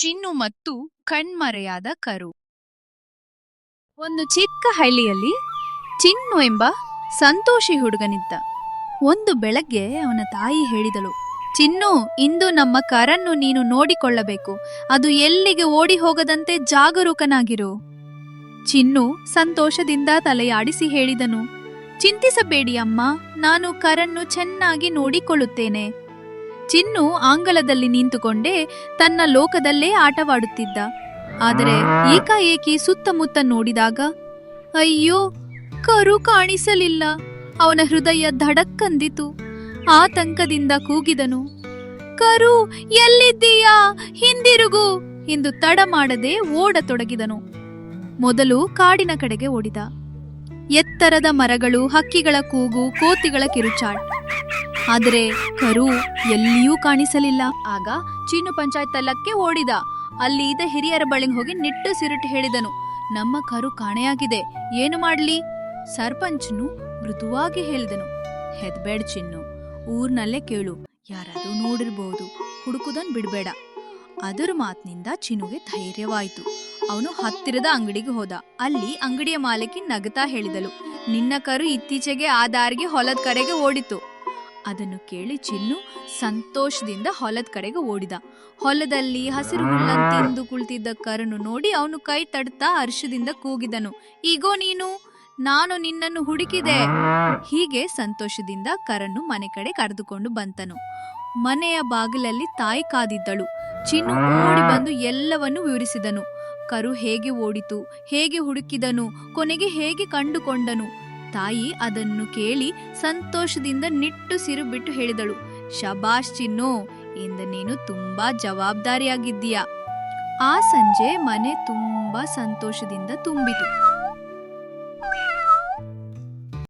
ಚಿನ್ನು ಮತ್ತು ಕಣ್ಮರೆಯಾದ ಕರು. ಒಂದು ಚಿಕ್ಕ ಹಳ್ಳಿಯಲ್ಲಿ ಚಿನ್ನು ಎಂಬ ಸಂತೋಷಿ ಹುಡುಗನಿದ್ದ. ಒಂದು ಬೆಳಗ್ಗೆ ಅವನ ತಾಯಿ ಹೇಳಿದಳು, ಚಿನ್ನು, ಇಂದು ನಮ್ಮ ಕರನ್ನು ನೀನು ನೋಡಿಕೊಳ್ಳಬೇಕು. ಅದು ಎಲ್ಲಿಗೆ ಓಡಿ ಹೋಗದಂತೆ ಜಾಗರೂಕನಾಗಿರು. ಚಿನ್ನು ಸಂತೋಷದಿಂದ ತಲೆಯಾಡಿಸಿ ಹೇಳಿದನು, ಚಿಂತಿಸಬೇಡಿ ಅಮ್ಮ, ನಾನು ಕರನ್ನು ಚೆನ್ನಾಗಿ ನೋಡಿಕೊಳ್ಳುತ್ತೇನೆ. ಚಿನ್ನು ಆಂಗಲದಲ್ಲಿ ನಿಂತುಕೊಂಡೇ ತನ್ನ ಲೋಕದಲ್ಲೇ ಆಟವಾಡುತ್ತಿದ್ದ. ಆದರೆ ಏಕಾಏಕಿ ಸುತ್ತಮುತ್ತ ನೋಡಿದಾಗ, ಅಯ್ಯೋ, ಕರು ಕಾಣಿಸಲಿಲ್ಲ. ಅವನ ಹೃದಯ ಧಡಕ್ಕಂದಿತು. ಆತಂಕದಿಂದ ಕೂಗಿದನು. ಕರು, ಎಲ್ಲಿದ್ದೀಯಾ? ಹಿಂದಿರುಗು! ಎಂದು ತಡ ಮಾಡದೆ ಓಡತೊಡಗಿದನು. ಮೊದಲು ಕಾಡಿನ ಕಡೆಗೆ ಓಡಿದ. ಎತ್ತರದ ಮರಗಳು, ಹಕ್ಕಿಗಳ ಕೂಗು, ಕೋತಿಗಳ ಕಿರುಚಾಟ. ಆದರೆ ಕರು ಎಲ್ಲಿಯೂ ಕಾಣಿಸಲಿಲ್ಲ. ಆಗ ಚೀನು ಪಂಚಾಯತ್ ತಲ್ಲಕ್ಕೆ ಓಡಿದ. ಅಲ್ಲಿ ಇದ್ದ ಹಿರಿಯರ ಬಳಿಗೆ ಹೋಗಿ ನಿಟ್ಟು ಸಿರುಟು ಹೇಳಿದನು. ನಮ್ಮ ಕರು ಕಾಣೆಯಾಗಿದೆ. ಏನು ಮಾಡ್ಲಿ? ಸರ್ಪಂಚ್ನು ಮೃದುವಾಗಿ ಹೇಳಿದನು. ಹೆದ್ಬೇಡ ಚಿನ್ನು, ಊರ್ನಲ್ಲೇ ಕೇಳು. ಯಾರಾದ್ರೂ ನೋಡಿರ್ಬೋದು. ಹುಡುಕುದನ್ ಬಿಡ್ಬೇಡ. ಅದರ ಮಾತಿನಿಂದ ಚಿನ್ನುಗೆ ಧೈರ್ಯವಾಯಿತು. ಅವನು ಹತ್ತಿರದ ಅಂಗಡಿಗೆ ಹೋದ. ಅಲ್ಲಿ ಅಂಗಡಿಯ ಮಾಲಕಿ ನಗತಾ ಹೇಳಿದಳು. ನಿನ್ನ ಕರು ಇತ್ತೀಚೆಗೆ ಆ ದಾರಿಗೆ ಹೊಲದ ಕಡೆಗೆ ಓಡಿತು ಅದನ್ನು ಕೇಳಿ ಚಿನ್ನು ಸಂತೋಷದಿಂದ ಹೊಲದ ಕಡೆಗೆ ಓಡಿದ. ಹೊಲದಲ್ಲಿ ಹಸಿರು ಹುಲ್ಲನ್ನು ತಿಂದು ಕುಳಿತಿದ್ದ ಕರನು ನೋಡಿ ಅವನು ಕೈ ತಡ್ತಾ ಹರ್ಷದಿಂದ ಕೂಗಿದನು. ಈಗೋ ನೀನು, ನಾನು ನಿನ್ನನ್ನು ಹುಡುಕಿದೆ. ಹೀಗೆ ಸಂತೋಷದಿಂದ ಕರನ್ನು ಮನೆ ಕಡೆ ಕರೆದುಕೊಂಡು ಬಂತನು. ಮನೆಯ ಬಾಗಿಲಲ್ಲಿ ತಾಯಿ ಕಾದಿದ್ದಳು. ಚಿನ್ನು ಓಡಿ ಬಂದು ಎಲ್ಲವನ್ನು ವಿವರಿಸಿದನು. ಕರು ಹೇಗೆ ಓಡಿತು, ಹೇಗೆ ಹುಡುಕಿದನು, ಕೊನೆಗೆ ಹೇಗೆ ಕಂಡುಕೊಂಡನು? ತಾಯಿ ಅದನ್ನು ಕೇಳಿ ಸಂತೋಷದಿಂದ ನಿಟ್ಟುಸಿರು ಬಿಟ್ಟು ಹೇಳಿದಳು. ಶಬಾಷ್ ಚಿನ್ನೋ, ಇಂದ ನೀನು ತುಂಬಾ ಜವಾಬ್ದಾರಿಯಾಗಿದ್ದೀಯ? ಆ ಸಂಜೆ ಮನೆ ತುಂಬಾ ಸಂತೋಷದಿಂದ ತುಂಬಿತು.